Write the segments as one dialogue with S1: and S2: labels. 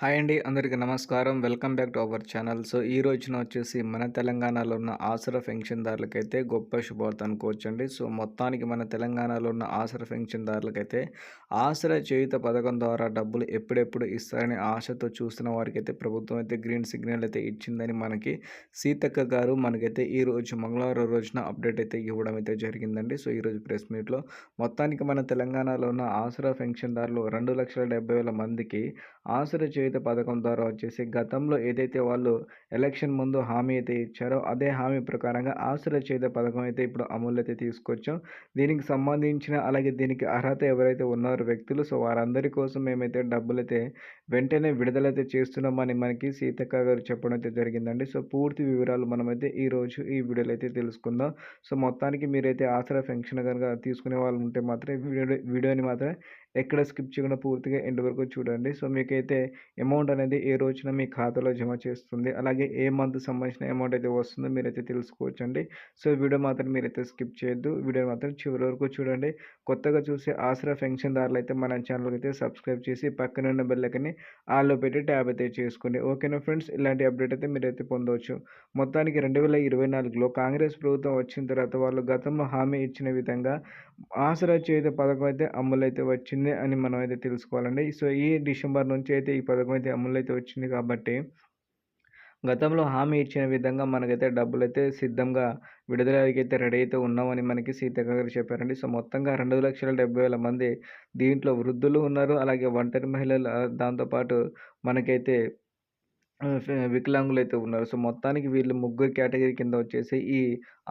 S1: Hi అండి అందరికీ నమస్కారం. Welcome back to our channel. So ఈ రోజున వచ్చేసి మన తెలంగాణలో ఉన్న ఆసరా పెన్షన్దారులకైతే గొప్ప శుభార్త అనుకోవచ్చండి సో మొత్తానికి మన తెలంగాణలో ఉన్న ఆసరా పెన్షన్దారులకైతే ఆసరా చేయుత పథకం ద్వారా డబ్బులు ఎప్పుడెప్పుడు ఇస్తారని ఆశతో చూస్తున్న వారికైతే ప్రభుత్వం అయితే గ్రీన్ సిగ్నల్ అయితే ఇచ్చిందని మనకి సీతక్క గారు మనకైతే ఈ రోజు మంగళవారం రోజున అప్డేట్ అయితే ఇవ్వడం అయితే జరిగిందండి. సో ఈరోజు ప్రెస్ మీట్లో మొత్తానికి మన తెలంగాణలో ఉన్న ఆసరా పెన్షన్దారులు రెండు లక్షల డెబ్బై వేల మందికి ఆసరా చేయుత పథకం ద్వారా వచ్చేసి గతంలో ఏదైతే వాళ్ళు ఎలక్షన్ ముందు హామీ అయితే ఇచ్చారో అదే హామీ ప్రకారంగా ఆసరా చేయుత పథకం అయితే ఇప్పుడు అమలు అయితే తీసుకొచ్చాం. దీనికి సంబంధించిన అలాగే దీనికి అర్హత ఎవరైతే ఉన్నారో వ్యక్తులు సో వారందరి కోసం మేమైతే డబ్బులు అయితే వెంటనే విడుదలైతే చేస్తున్నామని మనకి సీతక్క గారు చెప్పడం అయితే జరిగిందండి. సో పూర్తి వివరాలు మనమైతే ఈరోజు ఈ వీడియోలో అయితే తెలుసుకుందాం. సో మొత్తానికి మీరైతే ఆసరా ఫంక్షన్ కనుక తీసుకునే వాళ్ళు ఉంటే మాత్రం వీడియో వీడియోని మాత్రం ఎక్కడ స్కిప్ చేయకుండా పూర్తిగా ఎండ్ వరకు చూడండి. సో మీకైతే అమౌంట్ అనేది ఏ రోజున మీ ఖాతాలో జమ చేస్తుంది అలాగే ఏ మంత్ సంబంధించిన అమౌంట్ అయితే వస్తుందో మీరైతే తెలుసుకోవచ్చండి. సో వీడియో మాత్రం మీరైతే స్కిప్ చేయొద్దు. వీడియో మాత్రం చివరి వరకు చూడండి. కొత్తగా చూసే ఆసరా పెన్షన్దారులు అయితే మన ఛానల్కి అయితే సబ్స్క్రైబ్ చేసి పక్కన ఉన్న బెల్లకని ఆల్లో పెట్టి ట్యాబ్ అయితే చేసుకోండి. ఓకేనా ఫ్రెండ్స్? ఇలాంటి అప్డేట్ అయితే మీరైతే పొందవచ్చు. మొత్తానికి రెండు వేల ఇరవై నాలుగులో కాంగ్రెస్ ప్రభుత్వం వచ్చిన తర్వాత వాళ్ళు గతంలో హామీ ఇచ్చిన విధంగా ఆసరా చేత పథకం అయితే అమలు అయితే వచ్చింది అని మనం అయితే తెలుసుకోవాలండి. సో ఈ డిసెంబర్ నుంచి అయితే ఈ పథకం అయితే అమలు అయితే వచ్చింది కాబట్టి గతంలో హామీ ఇచ్చిన విధంగా మనకైతే డబ్బులు అయితే సిద్ధంగా విడుదలకి అయితే రెడీ అయితే ఉన్నామని మనకి సీతక్క గారు చెప్పారండి. సో మొత్తంగా రెండు లక్షల డెబ్బై వేల మంది దీంట్లో వృద్ధులు ఉన్నారు. అలాగే ఒంటరి మహిళలు దాంతోపాటు మనకైతే వికలాంగులు అయితే ఉన్నారు. సో మొత్తానికి వీళ్ళు ముగ్గురు కేటగిరీ కింద వచ్చేసి ఈ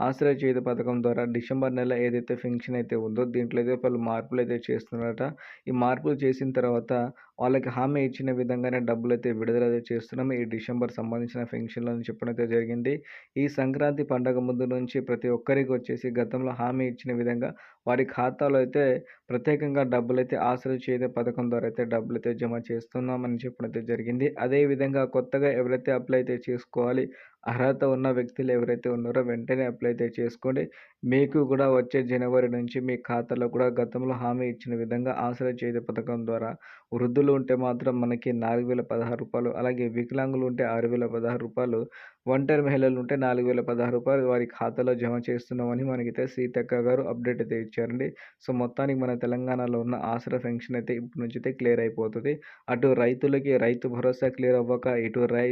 S1: ఆశ్రయ చేతి పథకం ద్వారా డిసెంబర్ నెల ఏదైతే ఫెన్షన్ అయితే ఉందో దీంట్లో అయితే పలు మార్పులు అయితే చేస్తున్నారట. ఈ మార్పులు చేసిన తర్వాత వాళ్ళకి హామీ ఇచ్చిన విధంగానే డబ్బులు అయితే విడుదల చేస్తున్నాము. ఈ డిసెంబర్ సంబంధించిన ఫెన్షన్లు అని చెప్పడం అయితే జరిగింది. ఈ సంక్రాంతి పండగ ముందు నుంచి ప్రతి ఒక్కరికి వచ్చేసి గతంలో హామీ ఇచ్చిన విధంగా వారి ఖాతాలో అయితే ప్రత్యేకంగా డబ్బులు అయితే ఆశలు చేయదే పథకం ద్వారా అయితే డబ్బులు అయితే జమ చేస్తున్నామని చెప్పడం అయితే జరిగింది అదేవిధంగా కొత్తగా ఎవరైతే అప్లై అయితే చేసుకోవాలి అర్హత ఉన్న వ్యక్తులు ఎవరైతే ఉన్నారో వెంటనే అప్లై అయితే చేసుకోండి. మీకు కూడా వచ్చే జనవరి నుంచి మీ ఖాతాలో కూడా గతంలో హామీ ఇచ్చిన విధంగా ఆశలు చేతి పథకం ద్వారా వృద్ధులు ఉంటే మాత్రం మనకి నాలుగు వేల పదహారు రూపాయలు అలాగే వికలాంగులు ఉంటే ఆరు వేల పదహారు రూపాయలు ఒంటరి మహిళలు ఉంటే నాలుగు వేల పదహారు రూపాయలు వారి ఖాతాలో జమ చేస్తున్నామని మనకైతే సీతక్క గారు అప్డేట్ అయితే ఇచ్చారండి. సో మొత్తానికి మన తెలంగాణలో ఉన్న ఆసరా పెన్షన్ అయితే ఇప్పటి నుంచి అయితే క్లియర్ అయిపోతుంది. అటు రైతులకి రైతు భరోసా క్లియర్ అవ్వక ఇటు రై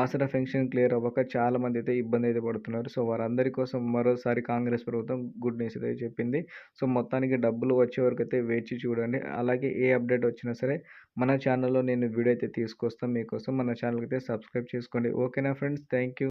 S1: ఆసరా పెన్షన్ క్లియర్ అవ్వక చాలామంది అయితే ఇబ్బంది అయితే పడుతున్నారు. సో వారందరి కోసం మరోసారి కాంగ్రెస్ ప్రభుత్వం గుడ్ న్యూస్ అయితే చెప్పింది. సో మొత్తానికి డబ్బులు వచ్చే వరకు అయితే వేచి చూడండి. అలాగే ఏ అప్డేట్ వచ్చినా సరే మన ఛానల్లో నేను వీడియో అయితే తీసుకొస్తాను మీకోసం. మన ఛానల్కి అయితే సబ్స్క్రైబ్ చేసుకోండి. ఓకేనా ఫ్రెండ్స్? Thank you.